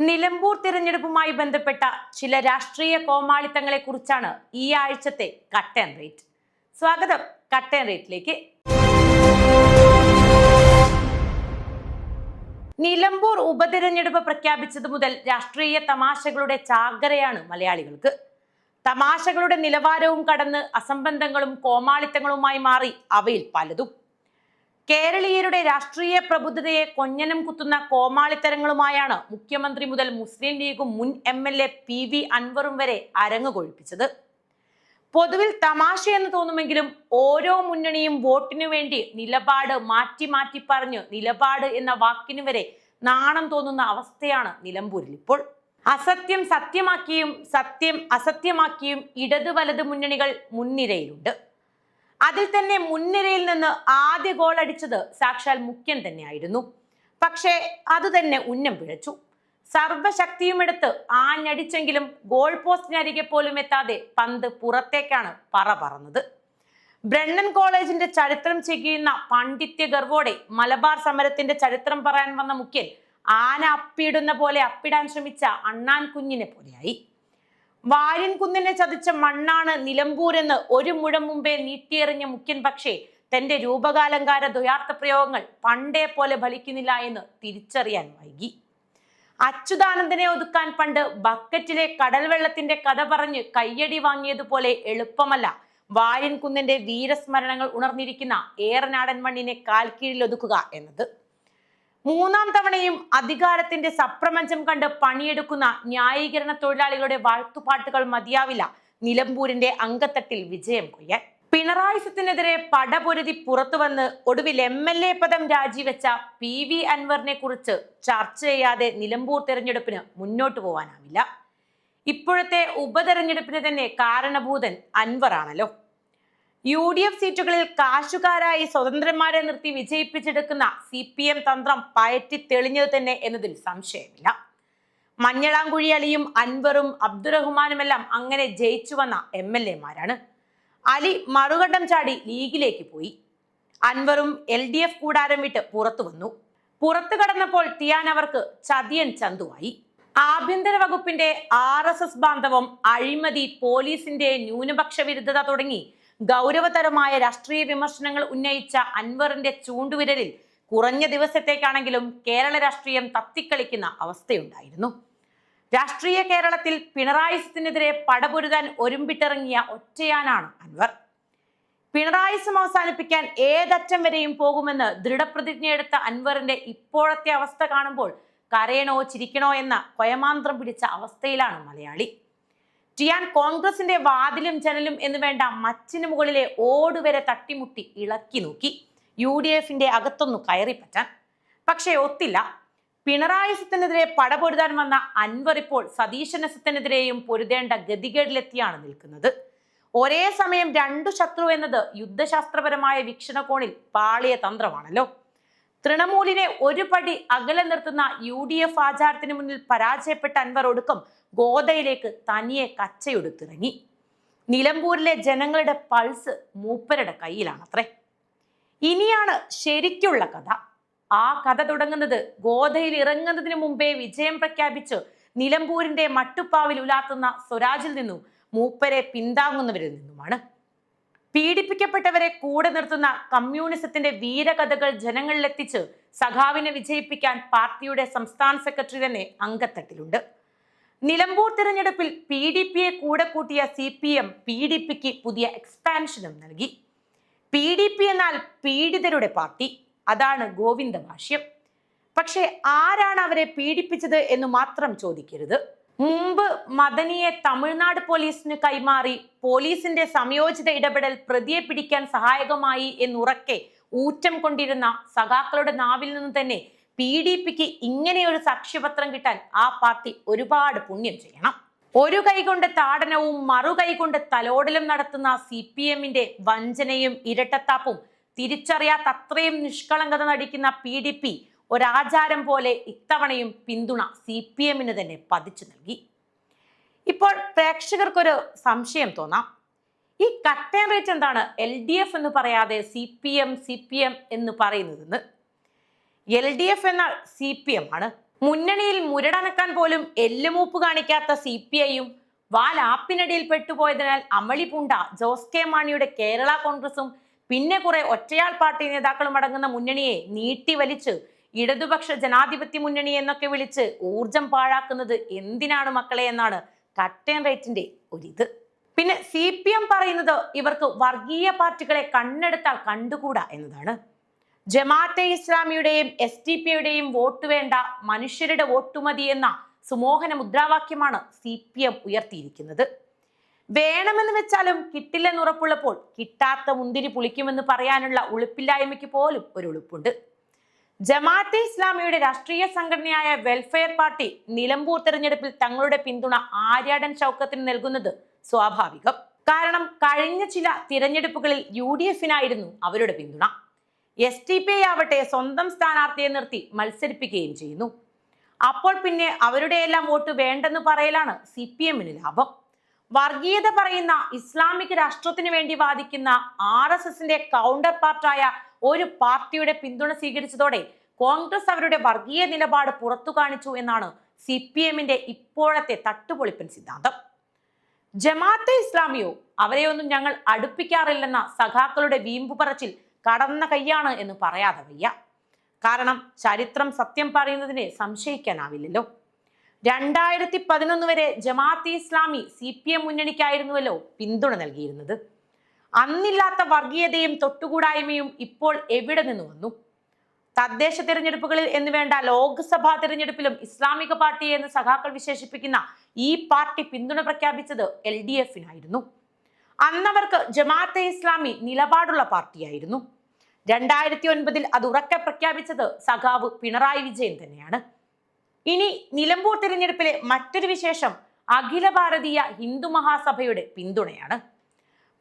നിലമ്പൂർ തിരഞ്ഞെടുപ്പുമായി ബന്ധപ്പെട്ട ചില രാഷ്ട്രീയ കോമാളിത്തങ്ങളെ കുറിച്ചാണ് ഈ ആഴ്ചത്തെ കട്ട് ആൻഡ് റേറ്റ് സ്വാഗതം കട്ട് ആൻഡ് റേറ്റിലേക്ക് നിലമ്പൂർ ഉപതിരഞ്ഞെടുപ്പ് പ്രഖ്യാപിച്ചത് മുതൽ രാഷ്ട്രീയ തമാശകളുടെ ചാകരയാണ് മലയാളികൾക്ക്. തമാശകളുടെ നിലവാരവും കടന്ന് അസംബന്ധങ്ങളും കോമാളിത്തങ്ങളുമായി മാറി അവയിൽ പലതും. കേരളീയരുടെ രാഷ്ട്രീയ പ്രബുദ്ധതയെ കൊഞ്ഞനം കുത്തുന്ന കോമാളിത്തരങ്ങളുമായാണ് മുഖ്യമന്ത്രി മുതൽ മുസ്ലിം ലീഗും മുൻ M L A P V അൻവറും വരെ അരങ്ങു കൊഴിപ്പിച്ചത് പൊതുവിൽ തമാശയെന്ന് തോന്നുമെങ്കിലും ഓരോ മുന്നണിയും വോട്ടിനു വേണ്ടി നിലപാട് മാറ്റി മാറ്റി പറഞ്ഞു നിലപാട് എന്ന വാക്കിനു വരെ നാണം തോന്നുന്ന അവസ്ഥയാണ് നിലമ്പൂരിൽ ഇപ്പോൾ. അസത്യം സത്യമാക്കിയും സത്യം അസത്യമാക്കിയും ഇടത് വലത് മുന്നണികൾ മുൻനിരയിലുണ്ട്. അതിൽ തന്നെ മുൻനിരയിൽ നിന്ന് ആദ്യ ഗോൾ അടിച്ചത് സാക്ഷാൽ മുഖ്യൻ തന്നെയായിരുന്നു. പക്ഷേ അത് തന്നെ ഉന്നം പിഴച്ചു. സർവശക്തിയും എടുത്ത് ആഞ്ഞടിച്ചെങ്കിലും ഗോൾ പോസ്റ്റിനരികെ പോലും എത്താതെ പന്ത് പുറത്തേക്കാണ് പറ പറന്നത്. ബ്രണ്ണൻ കോളേജിന്റെ ചരിത്രം ചെയ്യുന്ന പാണ്ഡിത്യ ഗർവോടെ മലബാർ സമരത്തിന്റെ ചരിത്രം പറയാൻ വന്ന മുഖ്യൻ ആന അപ്പിടുന്ന പോലെ അപ്പിടാൻ ശ്രമിച്ച അണ്ണാൻ കുഞ്ഞിനെ പോലെയായി. വാര്യൻ കുന്നിനെ ചതിച്ച മണ്ണാണ് നിലമ്പൂരെന്ന് ഒരു മുഴം മുമ്പേ നീട്ടിയെറിഞ്ഞ മുഖ്യൻ പക്ഷേ തന്റെ രൂപകാലങ്കാര ദ്വയാർത്ഥ പ്രയോഗങ്ങൾ പണ്ടേ പോലെ ഫലിക്കുന്നില്ല എന്ന് തിരിച്ചറിയാൻ വൈകി. അച്യുതാനന്ദനെ ഒതുക്കാൻ പണ്ട് ബക്കറ്റിലെ കടൽവെള്ളത്തിന്റെ കഥ പറഞ്ഞ് കയ്യടി വാങ്ങിയതുപോലെ എളുപ്പമല്ല വാര്യൻകുന്നിന്റെ വീരസ്മരണങ്ങൾ ഉണർന്നിരിക്കുന്ന ഏറനാടൻ മണ്ണിനെ കാൽക്കീഴിൽ ഒതുക്കുക എന്നത്. മൂന്നാം തവണയും അധികാരത്തിന്റെ സപ്രപഞ്ചം കണ്ട് പണിയെടുക്കുന്ന ന്യായീകരണ തൊഴിലാളികളുടെ വാഴ്ത്തുപാട്ടുകൾ മതിയാവില്ല. നിലമ്പൂരിന്റെ അങ്കത്തട്ടിൽ വിജയം കൊയ്യാൻ. പിണറായിസത്തിനെതിരെ പടപൊരുതി പുറത്തുവന്ന് ഒടുവിൽ എം എൽ എ പദം രാജിവെച്ച പി വി അൻവറിനെ കുറിച്ച് ചർച്ച ചെയ്യാതെ നിലമ്പൂർ തെരഞ്ഞെടുപ്പിന് മുന്നോട്ട് പോകാനാവില്ല ഇപ്പോഴത്തെ ഉപതെരഞ്ഞെടുപ്പിന് തന്നെ കാരണഭൂതൻ അൻവറാണല്ലോ. യു ഡി എഫ് സീറ്റുകളിൽ കാശുകാരായി സ്വതന്ത്രന്മാരെ നിർത്തി വിജയിപ്പിച്ചെടുക്കുന്ന സി പി എം തന്ത്രം പയറ്റി തെളിഞ്ഞത് തന്നെ എന്നതിൽ സംശയമില്ല. മഞ്ഞളാംകുഴി അലിയും അൻവറും അബ്ദുറഹ്മാനുമെല്ലാം അങ്ങനെ ജയിച്ചു വന്ന എം എൽ എമാരാണ്. അലി മറുകടം ചാടി ലീഗിലേക്ക് പോയി. അൻവറും എൽ ഡി എഫ് കൂടാരം വിട്ട് പുറത്തു വന്നു. പുറത്തു കടന്നപ്പോൾ ടിയാൻ അവർക്ക് ചതിയൻ ചന്തുവായി. ആഭ്യന്തര വകുപ്പിന്റെ ആർ എസ് എസ് ബാന്ധവം അഴിമതി പോലീസിന്റെ ന്യൂനപക്ഷ വിരുദ്ധത തുടങ്ങി ഗൗരവതരമായ രാഷ്ട്രീയ വിമർശനങ്ങൾ ഉന്നയിച്ച അൻവറിന്റെ ചൂണ്ടുവിരലിൽ കുറഞ്ഞ ദിവസത്തേക്കാണെങ്കിലും കേരള രാഷ്ട്രീയം തത്തിക്കളിക്കുന്ന അവസ്ഥയുണ്ടായിരുന്നു. രാഷ്ട്രീയ കേരളത്തിൽ പിണറായി സത്തിനെതിരെ പടപൊരുതാൻ ഒരുമ്പിട്ടിറങ്ങിയ ഒറ്റയാനാണ് അൻവർ. പിണറായിസം അവസാനിപ്പിക്കാൻ ഏതറ്റം വരെയും പോകുമെന്ന് ദൃഢപ്രതിജ്ഞയെടുത്ത അൻവറിന്റെ ഇപ്പോഴത്തെ അവസ്ഥ കാണുമ്പോൾ കരയണോ ചിരിക്കണോ എന്ന കൊയമാന്ത്രം പിടിച്ച അവസ്ഥയിലാണ് മലയാളി. ടിയാൻ കോൺഗ്രസിന്റെ വാതിലും ജനലും എന്ന് വേണ്ട മച്ചിന് മുകളിലെ ഓടുവരെ തട്ടിമുട്ടി ഇളക്കി നോക്കി. യു ഡി എഫിന്റെ അകത്തൊന്നു കയറിപ്പറ്റാൻ പക്ഷേ ഒത്തില്ല. പിണറായി സത്തിനെതിരെ പടപൊരുതാൻ വന്ന അൻവർ ഇപ്പോൾ സതീശനസത്തിനെതിരെയും പൊരുതേണ്ട ഗതികേടിലെത്തിയാണ് നിൽക്കുന്നത്. ഒരേ സമയം രണ്ടു ശത്രു എന്നത് യുദ്ധശാസ്ത്രപരമായ വീക്ഷണകോണിൽ പാളിയ തന്ത്രമാണല്ലോ. തൃണമൂലിനെ ഒരു പടി അകലെ നിർത്തുന്ന യു ഡി എഫ് ആചാരത്തിന് മുന്നിൽ പരാജയപ്പെട്ട അൻവർ ഒടുക്കം ഗോദയിലേക്ക് തനിയെ കച്ചയൊടുത്തിറങ്ങി. നിലമ്പൂരിലെ ജനങ്ങളുടെ പൾസ് മൂപ്പരുടെ കയ്യിലാണത്രേ. ഇനിയാണ് ശരിക്കുള്ള കഥ. ആ കഥ തുടങ്ങുന്നത് ഗോദയിൽ ഇറങ്ങുന്നതിന് മുമ്പേ വിജയം പ്രഖ്യാപിച്ച് നിലമ്പൂരിന്റെ മട്ടുപ്പാവിൽ ഉലാത്തുന്ന സ്വരാജിൽ നിന്നും മൂപ്പരെ പിന്താങ്ങുന്നവരിൽ നിന്നുമാണ്. പീഡിപ്പിക്കപ്പെട്ടവരെ കൂടെ നിർത്തുന്ന കമ്മ്യൂണിസത്തിന്റെ വീരകഥകൾ ജനങ്ങളിലെത്തിച്ച് സഖാവിനെ വിജയിപ്പിക്കാൻ പാർട്ടിയുടെ സംസ്ഥാന സെക്രട്ടറി തന്നെ അങ്കത്തട്ടിലുണ്ട് നിലമ്പൂർ തിരഞ്ഞെടുപ്പിൽ പി ഡി പിയെ കൂടെ കൂട്ടിയ C P M P D പിക്ക് പുതിയ എക്സ്പാൻഷനും നൽകി. പി ഡി പി എന്നാൽ പീഡിതരുടെ പാർട്ടി. അതാണ് ഗോവിന്ദ ഭാഷ്യം. പക്ഷേ ആരാണ് അവരെ പീഡിപ്പിച്ചത് എന്ന് മാത്രം ചോദിക്കരുത്. മുമ്പ് മദനിയെ തമിഴ്നാട് പോലീസിന് കൈമാറി പോലീസിന്റെ സംയോജിത ഇടപെടൽ പ്രതിയെ പിടിക്കാൻ സഹായകമായി എന്നുറക്കെ ഊറ്റം കൊണ്ടിരുന്ന സഖാക്കളുടെ നാവിൽ നിന്ന് തന്നെ പി ഡി പിക്ക് ഇങ്ങനെയൊരു സാക്ഷ്യപത്രം കിട്ടാൻ ആ പാർട്ടി ഒരുപാട് പുണ്യം ചെയ്യണം. ഒരു കൈകൊണ്ട് താടനവും മറു കൈകൊണ്ട് തലോടലും നടത്തുന്ന സി പി എമ്മിന്റെ വഞ്ചനയും ഇരട്ടത്താപ്പും തിരിച്ചറിയാത്ത അത്രയും നിഷ്കളങ്കത നടിക്കുന്ന പി ഡി പി ഒരാചാരം പോലെ ഇത്തവണയും പിന്തുണ സി പി എമ്മിന് തന്നെ പതിച്ചു നൽകി. ഇപ്പോൾ പ്രേക്ഷകർക്കൊരു സംശയം തോന്നാം. ഈ കട്ടേൺ റേറ്റ് എന്താണ്? എൽ ഡി എഫ് എന്ന് പറയാതെ C P M C P M എന്ന് പറയുന്നതെന്ന്. എൽ ഡി എഫ് എന്നാൽ സി പി എം ആണ്. മുന്നണിയിൽ മുരടനക്കാൻ പോലും എല്ലുമൂപ്പ് കാണിക്കാത്ത സി പി ഐയും വാലാപ്പിനടിയിൽ പെട്ടുപോയതിനാൽ അമളി പുണ്ട ജോസ് കെ മാണിയുടെ കേരള കോൺഗ്രസും പിന്നെ കുറെ ഒറ്റയാൾ പാർട്ടി നേതാക്കളും അടങ്ങുന്ന മുന്നണിയെ നീട്ടിവലിച്ച് ഇടതുപക്ഷ ജനാധിപത്യ മുന്നണി എന്നൊക്കെ വിളിച്ച് ഊർജം പാഴാക്കുന്നത് എന്തിനാണ് മക്കളെ എന്നാണ് കട്ടൻ റേറ്റിന്റെ ഒരിത്. പിന്നെ സി പി എം പറയുന്നത് ഇവർക്ക് വർഗീയ പാർട്ടികളെ കണ്ണെടുത്താൽ കണ്ടുകൂടാ എന്നതാണ്. ജമാഅത്തെ ഇസ്ലാമിയുടെയും എസ് ടി പിയുടെയും വോട്ട് വേണ്ട മനുഷ്യരുടെ വോട്ടുമതി എന്ന സുമോഹന മുദ്രാവാക്യമാണ് സി പി എം ഉയർത്തിയിരിക്കുന്നത്. വേണമെന്ന് വെച്ചാലും കിട്ടില്ലെന്നുറപ്പുള്ളപ്പോൾ കിട്ടാത്ത മുന്തിരി പുളിക്കുമെന്ന് പറയാനുള്ള ഉളുപ്പില്ലായ്മയ്ക്ക് പോലും ഒരു ഉളുപ്പുണ്ട്. ജമാഅത്തെ ഇസ്ലാമിയുടെ രാഷ്ട്രീയ സംഘടനയായ വെൽഫെയർ പാർട്ടി നിലമ്പൂർ തെരഞ്ഞെടുപ്പിൽ തങ്ങളുടെ പിന്തുണ ആര്യാടൻ ചൗക്കത്തിന് നൽകുന്നത് സ്വാഭാവികം. കാരണം കഴിഞ്ഞ ചില തിരഞ്ഞെടുപ്പുകളിൽ യു ഡി എഫിനായിരുന്നു അവരുടെ പിന്തുണ. എസ് ടി പി ആവട്ടെ സ്വന്തം സ്ഥാനാർത്ഥിയെ നിർത്തി മത്സരിപ്പിക്കുകയും ചെയ്യുന്നു. അപ്പോൾ പിന്നെ അവരുടെ എല്ലാം വോട്ട് വേണ്ടെന്ന് പറയലാണ് സി പി എമ്മിന് ലാഭം. വർഗീയത പറയുന്ന ഇസ്ലാമിക് രാഷ്ട്രത്തിന് വേണ്ടി വാദിക്കുന്ന ആർ എസ് എസിന്റെ കൗണ്ടർ പാർട്ടായ ഒരു പാർട്ടിയുടെ പിന്തുണ സ്വീകരിച്ചതോടെ കോൺഗ്രസ് അവരുടെ വർഗീയ നിലപാട് പുറത്തു കാണിച്ചു എന്നാണ് സി പി എമ്മിന്റെ ഇപ്പോഴത്തെ തട്ടുപൊളിപ്പൻ സിദ്ധാന്തം. ജമാഅത്തെ ഇസ്ലാമിയോ അവരെയൊന്നും ഞങ്ങൾ അടുപ്പിക്കാറില്ലെന്ന സഖാക്കളുടെ വീമ്പു പറച്ചിൽ കടന്ന കൈയാണ് എന്ന് പറയാതെ വയ്യ. കാരണം ചരിത്രം സത്യം പറയുന്നതിനെ സംശയിക്കാനാവില്ലല്ലോ. രണ്ടായിരത്തി പതിനൊന്ന് വരെ Jamaat e Islami C P M മുന്നണിക്കായിരുന്നുവല്ലോ പിന്തുണ നൽകിയിരുന്നത്. അന്നില്ലാത്ത വർഗീയതയും തൊട്ടുകൂടായ്മയും ഇപ്പോൾ എവിടെ നിന്ന് വന്നു? തദ്ദേശ തിരഞ്ഞെടുപ്പുകളിൽ എന്ന് വേണ്ട ലോക്സഭാ തിരഞ്ഞെടുപ്പിലും ഇസ്ലാമിക പാർട്ടി എന്ന് സഖാക്കൾ വിശേഷിപ്പിക്കുന്ന ഈ പാർട്ടി പിന്തുണ പ്രഖ്യാപിച്ചത് എൽ ഡി എഫിനായിരുന്നു. അന്നവർക്ക് ജമാഅത്തെ ഇസ്ലാമി നിലപാടുള്ള പാർട്ടിയായിരുന്നു. രണ്ടായിരത്തി ഒൻപതിൽ അത് ഉറക്കെ പ്രഖ്യാപിച്ചത് സഖാവ് പിണറായി വിജയൻ തന്നെയാണ്. ഇനി നിലമ്പൂർ തിരഞ്ഞെടുപ്പിലെ മറ്റൊരു വിശേഷം അഖില ഭാരതീയ ഹിന്ദു മഹാസഭയുടെ പിന്തുണയാണ്.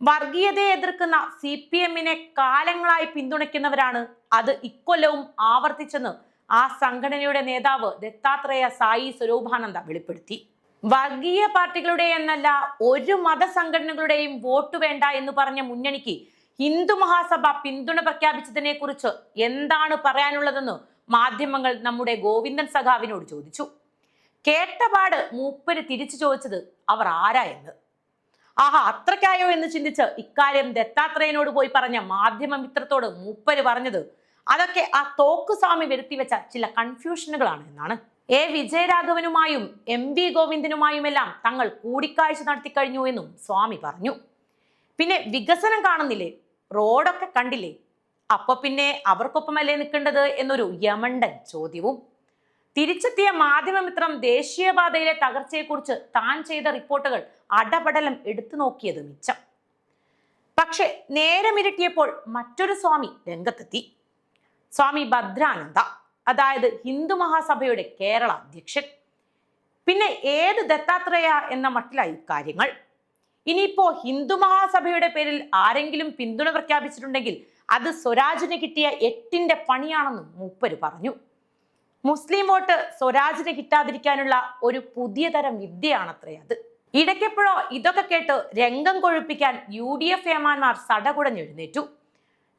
വർഗീയതയെ എതിർക്കുന്ന സി പി എമ്മിനെ കാലങ്ങളായി പിന്തുണയ്ക്കുന്നവരാണ് അത് ഇക്കൊല്ലവും ആവർത്തിച്ചെന്ന് ആ സംഘടനയുടെ നേതാവ് ദത്താത്രേയ സായി സ്വരൂപാനന്ദ വെളിപ്പെടുത്തി. വർഗീയ പാർട്ടികളുടെ എന്നല്ല ഒരു മതസംഘടനകളുടെയും വോട്ട് വേണ്ട എന്ന് പറഞ്ഞ മുന്നണിക്ക് ഹിന്ദു മഹാസഭ പിന്തുണ പ്രഖ്യാപിച്ചതിനെ കുറിച്ച് എന്താണ് പറയാനുള്ളതെന്ന് മാധ്യമങ്ങൾ നമ്മുടെ ഗോവിന്ദൻ സഖാവിനോട് ചോദിച്ചു. കേട്ടപാട് മൂപ്പര് തിരിച്ചു ചോദിച്ചത് അവർ ആരാ എന്ന്. ആഹാ അത്രയ്ക്കായോ എന്ന് ചിന്തിച്ച് ഇക്കാര്യം ദത്താത്രേയനോട് പോയി പറഞ്ഞ മാധ്യമ മിത്രത്തോട് മൂപ്പര് പറഞ്ഞത്. അതൊക്കെ ആ തോക്ക് സ്വാമി വരുത്തി വെച്ച ചില കൺഫ്യൂഷനുകളാണ് എന്നാണ്. എ. വിജയരാഘവനുമായും എം. വി. ഗോവിന്ദനുമായുമെല്ലാം തങ്ങൾ കൂടിക്കാഴ്ച നടത്തി കഴിഞ്ഞു എന്നും സ്വാമി പറഞ്ഞു. പിന്നെ വികസനം കാണുന്നില്ലേ? റോഡൊക്കെ കണ്ടില്ലേ? അപ്പൊ പിന്നെ അവർക്കൊപ്പമല്ലേ നിൽക്കേണ്ടത് എന്നൊരു യമണ്ടൻ ചോദ്യവും. തിരിച്ചെത്തിയ മാധ്യമമിത്രം ദേശീയപാതയിലെ തകർച്ചയെക്കുറിച്ച് താൻ ചെയ്ത റിപ്പോർട്ടുകൾ അടപടലം എടുത്തു നോക്കിയത് മിച്ചം. പക്ഷെ നേരമിരട്ടിയപ്പോൾ മറ്റൊരു സ്വാമി രംഗത്തെത്തി. സ്വാമി ഭദ്രാനന്ദ അതായത് ഹിന്ദു മഹാസഭയുടെ കേരള അധ്യക്ഷൻ. പിന്നെ ഏത് ദത്താത്രേയ എന്ന മട്ടിലായി കാര്യങ്ങൾ. ഇനിയിപ്പോ ഹിന്ദു മഹാസഭയുടെ പേരിൽ ആരെങ്കിലും പിന്തുണ പ്രഖ്യാപിച്ചിട്ടുണ്ടെങ്കിൽ അത് സ്വരാജിന് കിട്ടിയ എട്ടിന്റെ പണിയാണെന്നും മൂപ്പര് പറഞ്ഞു. മുസ്ലിം വോട്ട് സ്വരാജിന് കിട്ടാതിരിക്കാനുള്ള ഒരു പുതിയ തരം വിദ്യയാണത്രേ അത്. ഇടയ്ക്കെപ്പോഴോ ഇതൊക്കെ കേട്ട് രംഗം കൊഴുപ്പിക്കാൻ യു ഡി എഫ് ഏമാന്മാർ സടകുടഞ്ഞെഴുന്നേറ്റു.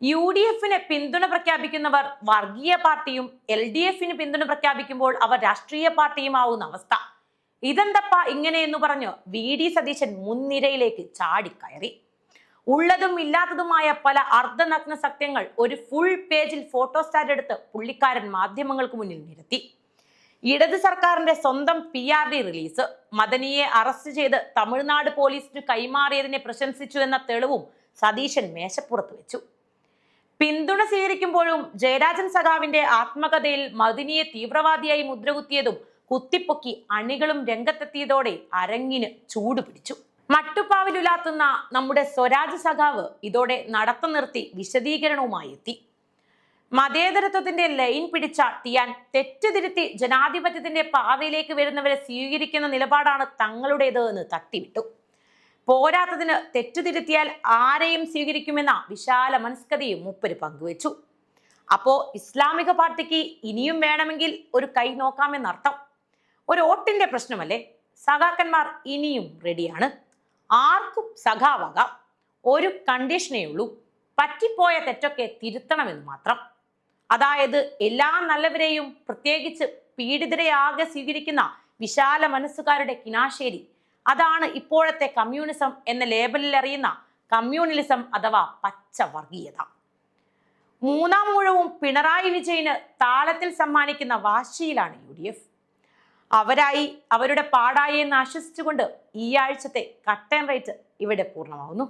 യു ഡി എഫിന് പിന്തുണ പ്രഖ്യാപിക്കുന്നവർ വർഗീയ പാർട്ടിയും എൽ ഡി എഫിന് പിന്തുണ പ്രഖ്യാപിക്കുമ്പോൾ അവർ രാഷ്ട്രീയ പാർട്ടിയുമാവുന്ന അവസ്ഥ. ഇതെന്തപ്പ ഇങ്ങനെയെന്ന് പറഞ്ഞ് വി ഡി സതീശൻ മുൻനിരയിലേക്ക് ചാടിക്കയറി. ഉള്ളതും ഇല്ലാത്തതുമായ പല അർദ്ധനഗ്ന സത്യങ്ങൾ ഒരു ഫുൾ പേജിൽ ഫോട്ടോസ്റ്റാറ്റ് എടുത്ത് പുള്ളിക്കാരൻ മാധ്യമങ്ങൾക്ക് മുന്നിൽ നിരത്തി. ഇടത് സർക്കാരിന്റെ സ്വന്തം പി ആർ ഡി റിലീസ് മദനിയെ അറസ്റ്റ് ചെയ്ത് തമിഴ്നാട് പോലീസിന് കൈമാറിയതിനെ പ്രശംസിച്ചു എന്ന തെളിവും സതീശൻ മേശപ്പുറത്ത് വെച്ചു. പിന്തുണ സ്വീകരിക്കുമ്പോഴും ജയരാജൻ സഖാവിന്റെ ആത്മകഥയിൽ മദിനിയെ തീവ്രവാദിയായി മുദ്രകുത്തിയതും കുത്തിപ്പൊക്കി അണികളും രംഗത്തെത്തിയതോടെ അരങ്ങിന് ചൂട് പിടിച്ചു മട്ടുപ്പാവിലുലാത്തുന്ന നമ്മുടെ സ്വരാജ് സഖാവ് ഇതോടെ നടത്തം നിർത്തി വിശദീകരണവുമായി എത്തി. മതേതരത്വത്തിന്റെ ലൈൻ പിടിച്ച ടിയാൻ തെറ്റുതിരുത്തി ജനാധിപത്യത്തിന്റെ പാതയിലേക്ക് വരുന്നവരെ സ്വീകരിക്കുന്ന നിലപാടാണ് തങ്ങളുടേത് എന്ന് തട്ടിവിട്ടു. പോരാത്തതിന് തെറ്റുതിരുത്തിയാൽ ആരെയും സ്വീകരിക്കുമെന്ന വിശാല മനസ്കതയും മുപ്പര് പങ്കുവച്ചു. അപ്പോ ഇസ്ലാമിക പാർട്ടിക്ക് ഇനിയും വേണമെങ്കിൽ ഒരു കൈ നോക്കാമെന്നർത്ഥം. ഒരു വോട്ടിന്റെ പ്രശ്നമല്ലേ? സഖാക്കന്മാർ ഇനിയും റെഡിയാണ് ആർക്കും സഖാവാകാം. ഒരു കണ്ടീഷനേ ഉള്ളൂ. പറ്റിപ്പോയ തെറ്റൊക്കെ തിരുത്തണമെന്ന് മാത്രം. അതായത് എല്ലാ നല്ലവരെയും പ്രത്യേകിച്ച് പീഡിതരെയാകെ സ്വീകരിക്കുന്ന വിശാല മനസ്സുകാരുടെ കിനാശേരി. അതാണ് ഇപ്പോഴത്തെ കമ്മ്യൂണിസം എന്ന ലേബലിൽ അറിയുന്ന കമ്മ്യൂണലിസം അഥവാ പച്ച വർഗീയത. മൂന്നാം ഊഴവും പിണറായി വിജയന് താളത്തിൽ സമ്മാനിക്കുന്ന വാശിയിലാണ് യു ഡി എഫ്. അവരായി അവരുടെ പാടായി എന്ന് ആശ്വസിച്ചുകൊണ്ട് ഈ ആഴ്ചത്തെ കട്ടൻ റേറ്റ് ഇവിടെ പൂർണമാവുന്നു.